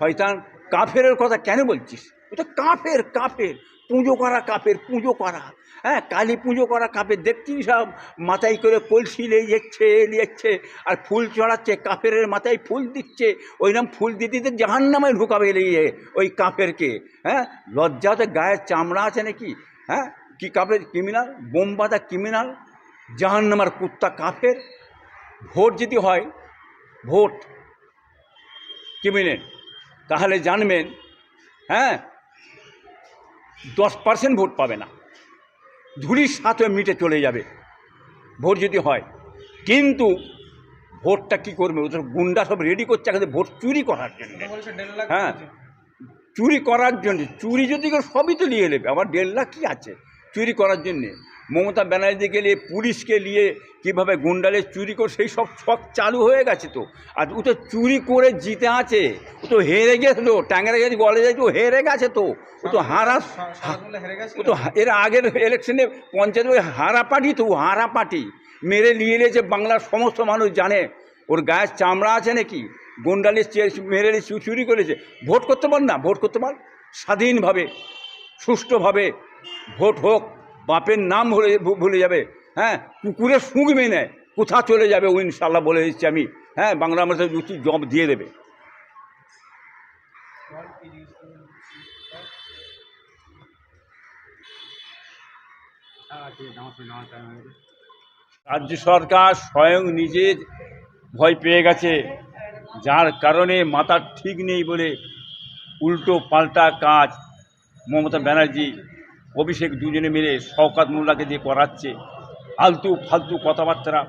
শয়তান কাফেরের কথা কেন বলছিস? ওটা কাফের কাফের। পুজো করা কাপের পুজো করা। হ্যাঁ কালী পুজো করা কাপের দেখছি সব? মাথায় করে কলসি নিয়ে যাচ্ছে নিয়েছে আর ফুল চড়াচ্ছে কাফের মাথায় ফুল দিচ্ছে। ওই নাম ফুল দিতে দিতে জাহান নামে ঢুকাবে নিয়ে ওই কাপেরকে হ্যাঁ লজ্জাতে গায়ের চামড়া আছে নাকি? হ্যাঁ কি কাপের ক্রিমিনাল? বোম বাঁধা ক্রিমিনাল? জাহান নামার কুত্তা কাফের? ভোট যদি হয়, ভোট। ক্রিমিনেল তাহলে জানবেন হ্যাঁ দশ পার্সেন্ট ভোট পাবে না। ধুলির সাথে মিটে চলে যাবে ভোট যদি হয়। কিন্তু ভোটটা কি করবে? ওদের গুন্ডা সব রেডি করছে এখন ভোট চুরি করার জন্য। হ্যাঁ চুরি করার জন্য চুরি যদি সবই তো নিয়ে নেবে আবার দেড় লাখ কী আছে? চুরি করার জন্যে। মমতা ব্যানার্জিকে নিয়ে পুলিশকে নিয়ে কীভাবে গুন্ডালে চুরি করে, সেই সব শখ চালু হয়ে গেছে তো। আর ও তো চুরি করে জিতে আছে। ও তো হেরে গেছিল ট্যাংরা গেছে গলে যাচ্ছে ও হেরে গেছে তো। ও তো হারা ও তো এর আগের ইলেকশনে পঞ্চায়েত হারা পার্টি তো হারা পার্টি। মেরে নিয়ে নিয়েছে বাংলার সমস্ত মানুষ, জানে। ওর গায়ের চামড়া আছে নাকি? গুন্ডালি মেরে চুরি করেছে। ভোট করতে পার না? ভোট করতে পার? স্বাধীনভাবে, সুষ্ঠুভাবে ভোট হোক। বাপের নাম ভুলে ভুলে যাবে হ্যাঁ? কুকুরে শুঁকবে নেয়। কোথা চলে যাবে ও ইনশাল্লাহ বলে দিচ্ছি আমি হ্যাঁ? বাংলা মানুষের উচিত জব দিয়ে দেবে। রাজ্য সরকার স্বয়ং নিজে ভয় পেয়ে গেছে, যার কারণে মাথার ঠিক নেই বলে উল্টো পাল্টা কাজ মমতা ব্যানার্জি অভিষেক দুজনে মিলে শওকাত মোল্লাকে দিয়ে করাচ্ছে আলতু ফালতু কথাবার্তা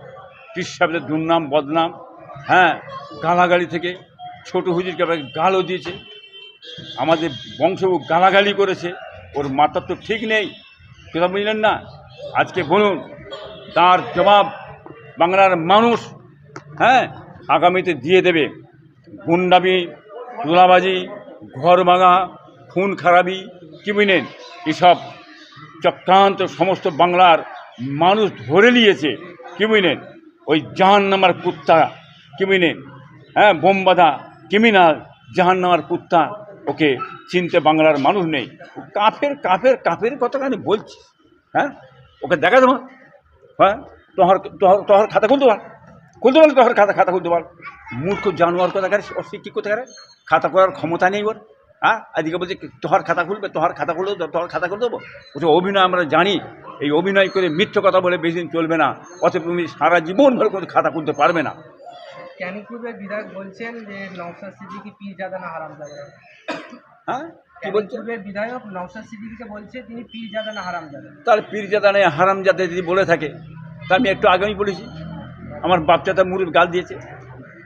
কৃষকদের দুর্নাম, বদনাম হ্যাঁ গালাগালি থেকে ছোট হুজুরকে গালও দিয়েছে। আমাদের বংশ গালাগালি করেছে, ওর মাথার তো ঠিক নেই, কথা বুঝলেন না? আজকে বলুন, তার জবাব বাংলার মানুষ হ্যাঁ আগামীতে দিয়ে দেবে। গুন্ডামি, তোলাবাজি ঘর ভাঙা খুন খারাপি, কি বুঝলেন? এসব চক্রান্ত সমস্ত বাংলার মানুষ ধরে নিয়েছে, কি বুঝলেন? ওই জাহান নামার কুত্তা, কি বুঝলেন? হ্যাঁ বোমবাধা ক্রিমিনাল জাহান নামার কুত্তা, ওকে চিনতে বাংলার মানুষ নেই। কাফের কাফের কাফের কতখানি বলছি হ্যাঁ? ওকে দেখা দেবো হ্যাঁ? তোহার তোহার তোহার খাতা খুলতে পার। খুলতে পারলে তোহার খাতা খাতা খুলতে পার। মূর্খ জানোয়ার কথা করে অশিক্ষিত কোথা করে খাতা করার ক্ষমতা নেই ওর। হ্যাঁ? আজকে বলছে তোহার খাতা খুলবে তোহার খাতা খুলে দেবো তোহার খাতা খুলে দেবো? বলছে অভিনয় আমরা জানি এই অভিনয় করে মিথ্য কথা বলে বেশি দিন চলবে না অতএব তুমি সারা জীবন ভর করে খাতা খুলতে পারবে না। ক্যানিং পূর্বের বিধায়ক বলছেন যে নওশাদ সিদ্দিকি পীর জাদা না হ্যাঁ? কি ক্যানিং বলছে পূর্বের বিধায়ক সিদ্দিকিকে বলছে তিনি না তার পীরজাদা নেই হারাম যাতে যদি বলে থাকে তা আমি একটু আগেই বলেছি আমার বাচ্চাটা মুড়ির গাল দিয়েছে।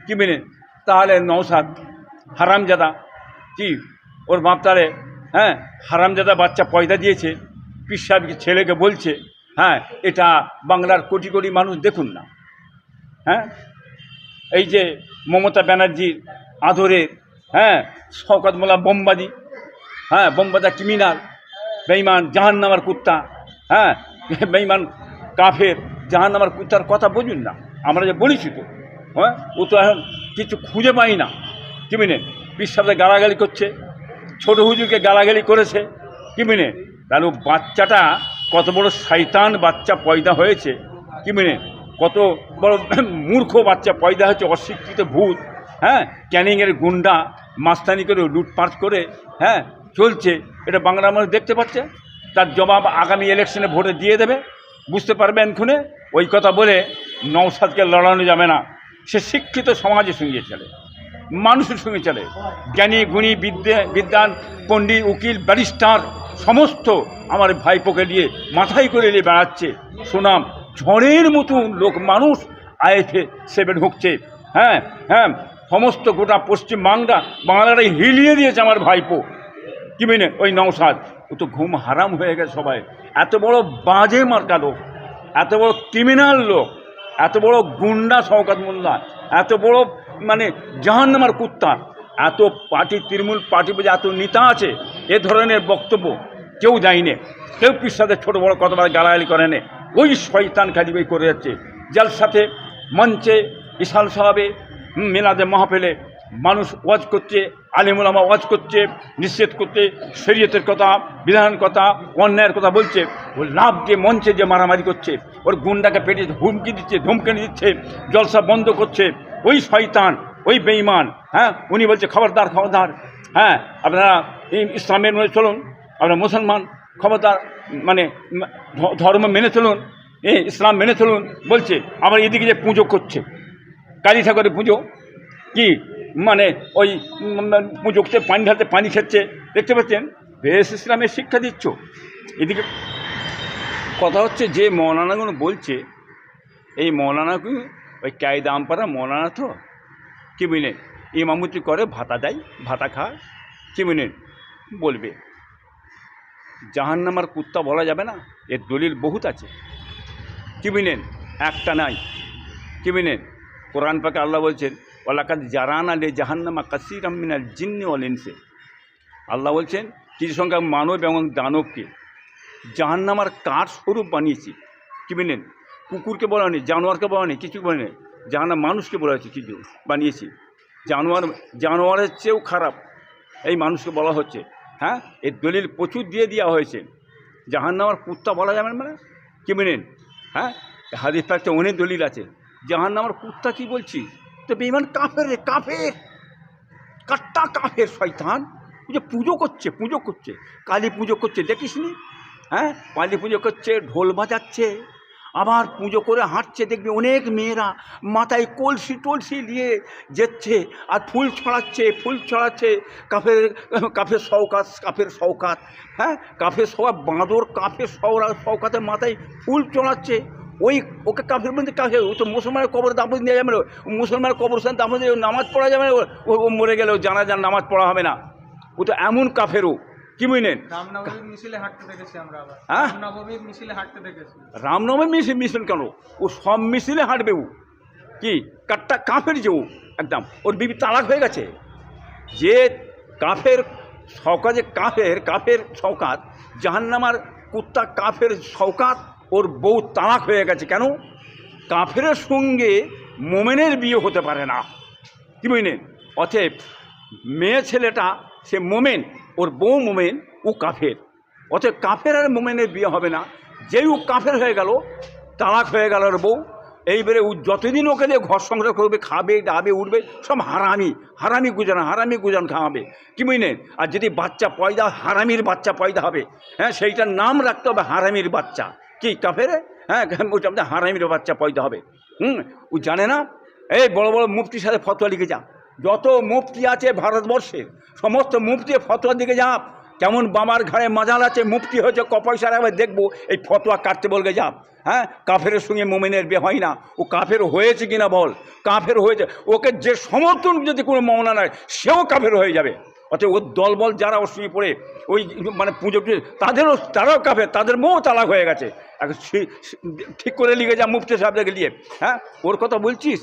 কি মেনে? তাহলে নৌসাদ হারামজাদা কি ওর বাপ তারে হ্যাঁ হারামজাদা বাচ্চা পয়দা দিয়েছে, পীর সাহেবকে ছেলেকে বলছে হ্যাঁ এটা বাংলার কোটি কোটি মানুষ দেখুন না। হ্যাঁ এই যে মমতা ব্যানার্জির আদরের হ্যাঁ শওকত মোল্লা বোমবাদি হ্যাঁ বোমবাদা ক্রিমিনাল বেইমান জাহান নামার কুত্তা হ্যাঁ বেইমান কাফের জাহান নামার কুত্তার কথা বুঝুন না, আমরা যে বলেছি তো হ্যাঁ ও তো এখন কিছু খুঁজে পাই না। কি মিনে বিশ্বাসে গালাগালি করছে ছোট হুজুরকে গালাগালি করেছে। কি মিনে? তাহলে বাচ্চাটা কত বড় শয়তান বাচ্চা পয়দা হয়েছে। কি মিনে? কত বড় মূর্খ বাচ্চা পয়দা হয়েছে, অশিক্ষিত ভূত। হ্যাঁ? ক্যানিংয়ের গুন্ডা মাস্তানি করে লুটপাট করে হ্যাঁ? চলছে। এটা বাংলা মানুষ দেখতে পাচ্ছে। তার জবাব আগামী ইলেকশনে ভোটে দিয়ে দেবে। বুঝতে পারবেন খুনে ওই কথা বলে নৌসাদকে লড়ানো যাবে না। সে শিক্ষিত সমাজের সঙ্গে চলে। মানুষের সঙ্গে চলে। জ্ঞানী, গুণী, বিদ্যা বিদ্যান পণ্ডিত, উকিল, ব্যারিস্টার, সমস্ত আমার ভাইপোকে নিয়ে মাথায় করে নিয়ে বেড়াচ্ছে। সুনাম ঝড়ের মতো লোক মানুষ আইএফে সেভেন ঢুকছে। হ্যাঁ হ্যাঁ সমস্ত গোটা পশ্চিম বাংলা, বাংলাটাই হিলিয়ে দিয়েছে আমার ভাইপো। কি মেনে? ওই নৌসাদ ও তো ঘুম হারাম হয়ে গেছে সবাই। এত বড় বাজে মার্কা লোক, এত বড় ক্রিমিনাল লোক, এত বড় গুন্ডা শওকাত মোল্লা, এত বড় মানে জাহান্নামার কুত্তা। এত পার্টি, তৃণমূল পার্টি বুঝে এত নেতা আছে, এ ধরনের বক্তব্য কেউ যায়নি কেউ পিসাদের ছোটো বড় কতবার গালাগালি করে নে ওই শয়তান খালি ওই করে যাচ্ছে। যার সাথে মঞ্চে ইশাল সাহাবে মিলাদে মাহফিলে মানুষ ওয়াজ করছে আলিমুলামা ওয়াজ করছে, নিষেধ করছে, শরীয়তের কথা বিধান কথা, অন্যায়ের কথা বলছে। ও লাভ দিয়ে মঞ্চে যে মারামারি করছে, ওর গুন্ডাকে পেটে হুমকি দিচ্ছে ধমকানি দিচ্ছে, জলসা বন্ধ করছে। ওই শয়তান, ওই বেঈমান হ্যাঁ? উনি বলছে, খবরদার খবরদার। হ্যাঁ? আপনারা ইসলামের মধ্যে চলুন আপনারা মুসলমান, খবরদার মানে ধর্ম মেনে চলুন ইসলাম মেনে চলুন, বলছে, আবার এদিকে যে পুজো করছে, কালী ঠাকুরের পুজো, কি? মানে ওই পুজো করছে, পানি ঢালতে পানি খেচ্ছে, দেখতে পাচ্ছেন? বেশ ইসলামের শিক্ষা দিচ্ছ। এদিকে কথা হচ্ছে, যে মৌলানাগুলো বলছে, এই মৌলানাগুলো ওই কায়দা আমপারা মৌলানা তো। বুঝলেন ইমামতি করে, ভাতা দেয়, ভাতা খায়। বুঝলেন বলবে। জাহান্নামার কুত্তা বলা যাবে না, এর দলিল বহুত আছে। বুঝলেন একটা নাই। বুঝলেন কোরআন পাকে আল্লাহ বলছেন ওলাকাত জারান আলে জাহান্নামা কাসির আমিনাল জিন্নি অলেন্সে আল্লাহ বলছেন, কিছু সংখ্যক মানব এবং দানবকে জাহান্নামার কাঠ স্বরূপ বানিয়েছি বুঝলেন কুকুরকে বলা নেই জানোয়ারকে বলা নেই কিছু বলে নেই জাহান্নাম মানুষকে বলা হয়েছে কিছু, বানিয়েছি। জানোয়ার, জানোয়ারের চেয়েও খারাপ, এই মানুষকে বলা হচ্ছে। হ্যাঁ? এর দলিল প্রচুর দিয়ে দেওয়া হয়েছে। জাহান্নামার কুত্তা বলা যাবে মানে? কি বুঝলেন হ্যাঁ? হাদিস পাকতে অনেক দলিল আছে। জাহান্নামার কুত্তা কি বলছি? তো বেইমান কাফের রে, কাফের! কাট্টা কাফের শয়তান। যে পুজো করছে পুজো করছে। কালী পুজো করছে দেখিস নি হ্যাঁ? কালী পুজো করছে, ঢোল বাজাচ্ছে। আবার পুজো করে হাঁটছে, দেখবে অনেক মেয়েরা মাথায় কলসি টলসি নিয়ে যাচ্ছে আর ফুল ছড়াচ্ছে ফুল ছড়াচ্ছে। কাফের কাফের শওকাত কাফের শওকাত হ্যাঁ? কাফের সৌকাত বাঁদর, কাফের সৌরা শওকাতের মাথায় ফুল চড়াচ্ছে ওই, ওকে কাফের মধ্যে কাফের, ও তো মুসলমানের কবর দাপন নিয়ে যাবে না। মুসলমানের কবরস্থান দিয়ে নামাজ পড়া যাবে না। ও- মরে গেলে জানা যান নামাজ পড়া হবে না। ও তো এমন কাফেরও। কি বুঝলেন হ্যাঁ? রামনবমী মিছিল মিছিল কেন? ও সব মিছিলে হাঁটবে ও। কি? কাটটা কাফের যে ও একদম। ওর বিবি তালাক হয়ে গেছে। যে কাফের শওকাত যে কাফের কাফের শওকাত জাহান্নামার কুত্তা কাফের শওকাত ওর বউ তালাক হয়ে গেছে। কেন? কাফের সঙ্গে মোমেনের বিয়ে হতে পারে না। কি বুঝলেন অতএব মেয়ে ছেলেটা সে মোমেন ওর বউ মোমেন, ও কাফের। অতএব কাফের আর মোমেনের বিয়ে হবে না। যেই ও কাফের হয়ে গেল, তালাক হয়ে গেল ওর বউ। এইবারে ও যতদিন ওকে দিয়ে ঘর সংসার করবে, খাবে ডাবে উঠবে সব হারামি হারামি গুজান হারামি গুজান খাওয়াবে। কি বুঝলেন? আর যদি বাচ্চা পয়দা, হারামির বাচ্চা পয়দা হবে হ্যাঁ সেইটার নাম রাখতে হবে হারামির বাচ্চা। কি, কাফের? হ্যাঁ ওইটা আমাদের হারামির বাচ্চা পয়দা হবে। হুম, ও জানে না? এই বড় বড় মুফতির সাথে ফতোয়া লিখে যা। যত মুফতি আছে ভারতবর্ষের সমস্ত মুফতি ফতোয়া দিকে যা কেমন বামার ঘাড়ে মাজাল আছে, মুফতি হয়েছে ক পয়সার একবার দেখব এই ফতোয়া কাটতে বলবে যা। হ্যাঁ? কাফের সঙ্গে মোমেনের বিয়ে হয় না। ও কাফের হয়েছে কিনা বল? কাফের হয়েছে। ওকে যে সমর্থন যদি কোনো মৌনা নয় সেও কাফের হয়ে যাবে। অতএব ওর দলবল যারা ওর সঙ্গে পড়ে, ওই মানে পুজো তাদেরও, তারাও কাফের, তাদের মৌ তালাক হয়ে গেছে। এখন ঠিক করে লিখে যা মুফতি সাহেবদেরকে নিয়ে হ্যাঁ? ওর কথা বলছিস?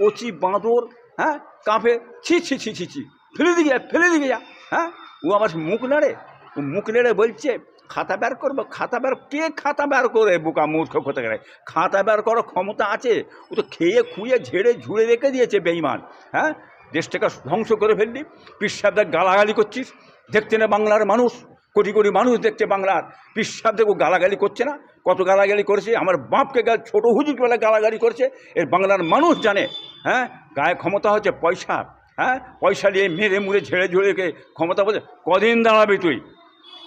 কচি বাঁদর হ্যাঁ? কাঁপে ছি ছি ছি ছি ছি, ফেলে দিকে যা ফেলে দিকে যা হ্যাঁ? ও আমার মুখ নাড়ে, ও মুখ নেড়ে বলছে, খাতা বের করব, খাতা বের কে খাতা বের করে বোকা মূর্খ কোথা গেলে খাতা বের করার ক্ষমতা আছে, ও তো খেয়ে, খুঁয়ে, ঝেড়ে, ঝুড়ে রেখে দিয়েছে বেইমান হ্যাঁ? দেশটাকে ধ্বংস করে ফেললি, পিসাবদের গালাগালি করছিস, দেখতে না বাংলার মানুষ, কোটি কোটি মানুষ দেখছে বাংলার পিসাবদেরকে গালাগালি করছে না? কত গালাগালি করেছে? আমার বাপকে গা ছোটো হুজুর বেলা গালাগালি করেছে, এর বাংলার মানুষ জানে হ্যাঁ? গায়ে ক্ষমতা হচ্ছে পয়সা। হ্যাঁ? পয়সা নিয়ে মেরে মুড়ে ঝেড়ে ঝুড়ে রেখে ক্ষমতা বলছে। কদিন দাঁড়াবি তুই?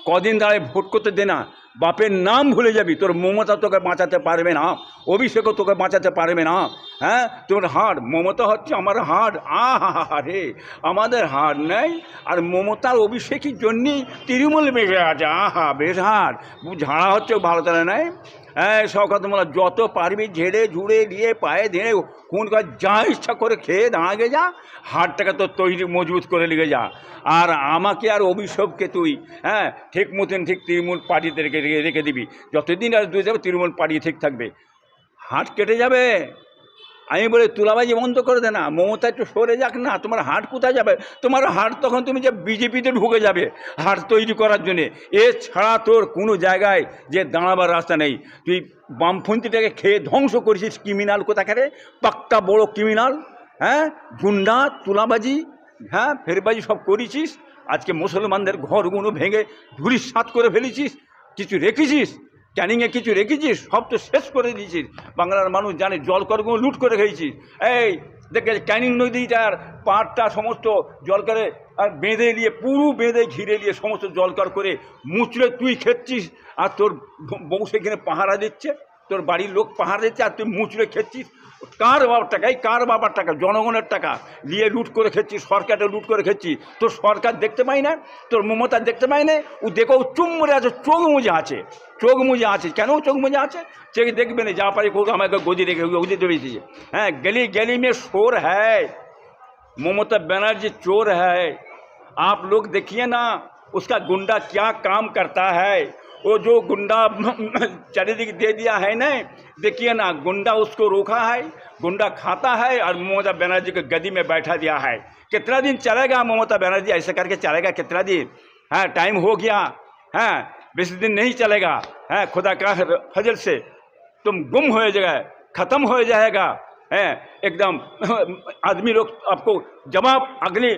কদিন দাঁড়ায় ভোট করতে দে না। বাপের নাম ভুলে যাবি। তোর মমতা তোকে বাঁচাতে পারবে না। অভিষেকও তোকে বাঁচাতে পারবে না। হ্যাঁ? তোর হাড়, মমতা হচ্ছে আমার হাড়। আ হা হা হা রে! আমাদের হাড় নেই। আর মমতার অভিষেকের জন্যই তৃণমূল বেড়ে আছে। আহা, বেশ হাড়। ঝাড়া হচ্ছে ভালো তারা নেই। হ্যাঁ সকাল তোমরা যত পারবি ঝেড়ে ঝুড়ে দিয়ে পায়ে ধেড়ে কোন কাজ যা ইচ্ছা করে খেয়ে দাঁড়াগে যা, হাড়টাকে তোর তৈরি মজবুত করে লিগে যা। আর আমাকে আর অভিষেককে তুই হ্যাঁ ঠিক মতন ঠিক তৃণমূল পার্টিতে রেখে রেখে- দিবি। যতদিন আর দুই যাবে তৃণমূল পার্টি ঠিক থাকবে, হাট কেটে যাবে। আমি বলি, তুলাবাজি বন্ধ করে দে না, মমতা একটু সরে যাক না, তোমার হাট কোথায় যাবে? তোমার হাট তখন তুমি যে বিজেপিতে ঢুকে যাবে হাট তৈরি করার জন্যে। এছাড়া তোর কোনো জায়গায় যে দাঁড়াবার রাস্তা নেই। তুই বামপন্থীটাকে খেয়ে ধ্বংস করেছিস ক্রিমিনাল কোথাকারে পাক্কা বড় ক্রিমিনাল হ্যাঁ? গুন্ডা, তুলাবাজি হ্যাঁ? ফেরবাজি সব করেছিস। আজকে মুসলমানদের ঘরগুলো ভেঙে ধুলিস সাত করে ফেলেছিস। কিছু রেখেছিস? ক্যানিংয়ে কিছু রেখেছিস? সব তো শেষ করে দিয়েছিস। বাংলার মানুষ জানে জল জলকরগুলো লুট করে খেয়েছিস। এই, দেখে ক্যানিং নদীটার পাটটা সমস্ত জল করে আর বেঁধে নিয়ে, পুরো বেঁধে ঘিরে নিয়ে সমস্ত জলকর করে মুচড়ে তুই খেচ্ছিস। আর তোর বউ সেখানে পাহারা দিচ্ছে, তোর বাড়ির লোক পাহারা দিচ্ছে, আর তুই মুচড়ে খেচ্ছিস। কার বাবার টাকা এই কার বাবার টাকা জনগণের টাকা নিয়ে লুট করে খেচ্ছিস সরকারটা লুট করে খেচ্ছিস তোর সরকার দেখতে পাই না তোর মমতা দেখতে পাই না ও দেখো ও চুম মরে আছে চোখ মুজে আছে চোখ মুজে আছে কেন ও চোখ মুজে আছে সে দেখবে না যা পারি কোক আমাকে গদি রেখে গদি দেবে হ্যাঁ গলি गली में शोर है ममता बनर्जी चोर है आप लोग देखिए ना उसका गुंडा क्या काम करता है वो जो गुंडा चारिदिक दे दिया है ना, देखिए ना, गुंडा उसको रोका है, गुंडा खाता है और ममता बनर्जी को गदी में बैठा दिया है। कितना दिन चलेगा ममता बनर्जी? ऐसे करके चलेगा कितना दिन? हाँ टाइम हो गया। हाँ बीस दिन नहीं चलेगा। हाँ खुदा का फजल से तुम गुम हो जाएगा, खत्म हो जाएगा। है, एकदम आदमी लोग आपको जवाब अगले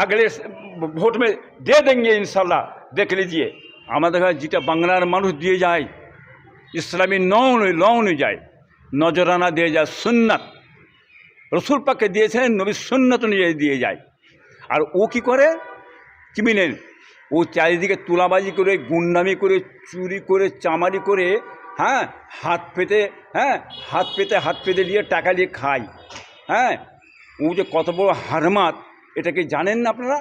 अगले वोट में दे देंगे इंशाल्लाह। देख लीजिए। আমাদের যেটা বাংলার মানুষ দিয়ে যায়, ইসলামী ন অনু- ল অনুযায়ী নজরানা দিয়ে যায় সুন্নাত। রসুল পাককে দিয়েছেন, নবী সুন্নত অনুযায়ী দিয়ে যায়। আর ও কি করে? কি মিলেন ও চারিদিকে তুলাবাজি করে, গুন্ডামি করে, চুরি করে, চামারি করে হ্যাঁ হাত পেতে হ্যাঁ হাত পেতে হাত পেতে নিয়ে টাকা নিয়ে খায়। হ্যাঁ ও যে কত বড় হারমাত, এটা কি জানেন না আপনারা?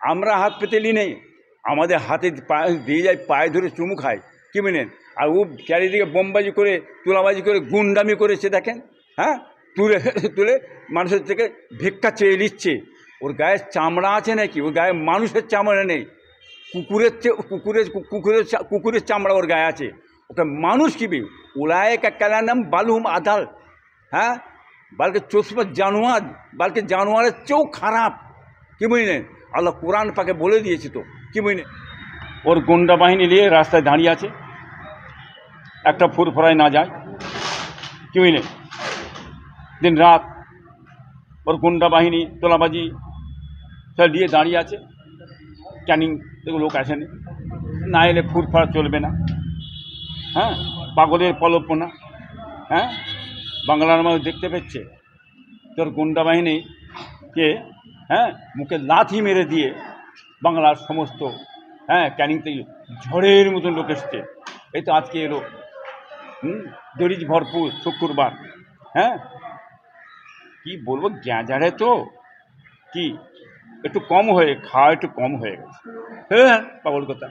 আমরা হাত পেতে নি নেই। আমাদের হাতে পায়ে দিয়ে যায়, পায়ে ধরে চুমু খায়। কী মেনেন আর ও চারিদিকে বোমবাজি করে, তুলাবাজি করে, গুন্ডামি করেছে দেখেন হ্যাঁ? তুলে তুলে মানুষের থেকে ভিক্ষা চেয়ে নিচ্ছে। ওর গায়ে চামড়া আছে নাকি? ওর গায়ে মানুষের চামড়া নেই। কুকুরের চেয়ে কুকুরের কুকুরের কুকুরের চামড়া ওর গায়ে আছে। ওকে মানুষ কি বি ওলায়েকা কালানাম বালুম আধাল হ্যাঁ? বালকে চশমা জানোয়ার, বালকে জানোয়ারের চেয়েও খারাপ। কী বুঝলেন আল্লাহ কোরআন পাকে বলে দিয়েছে তো। কি বুঝলেন ওর গুন্ডা বাহিনী নিয়ে রাস্তায় দাঁড়িয়ে আছে। একটা ফুরফুরায় না যায়। কি বুঝলেন দিন রাত ওর গুন্ডা বাহিনী তোলাবাজি সব নিয়ে দাঁড়িয়ে আছে। ক্যানিং লোক আসেনি। না এলে ফুরফার চলবে না। হ্যাঁ? পাগলের পলপনা। হ্যাঁ? বাংলার মানুষ দেখতে পেচ্ছে তোর গুন্ডা বাহিনীকে হ্যাঁ? মুখে লাথি মেরে দিয়ে বাংলার সমস্ত হ্যাঁ ক্যানিং থেকে ঝড়ের মতন লোক এসছে। এই তো আজকে এলো। হুম? দরিজ ভরপুর শুক্রবার হ্যাঁ? কি বলব, গ্যাঁজারে তো কি? একটু কম হয়ে, খাওয়া একটু কম হয়ে গেছে। হ্যাঁ পাগল কথা।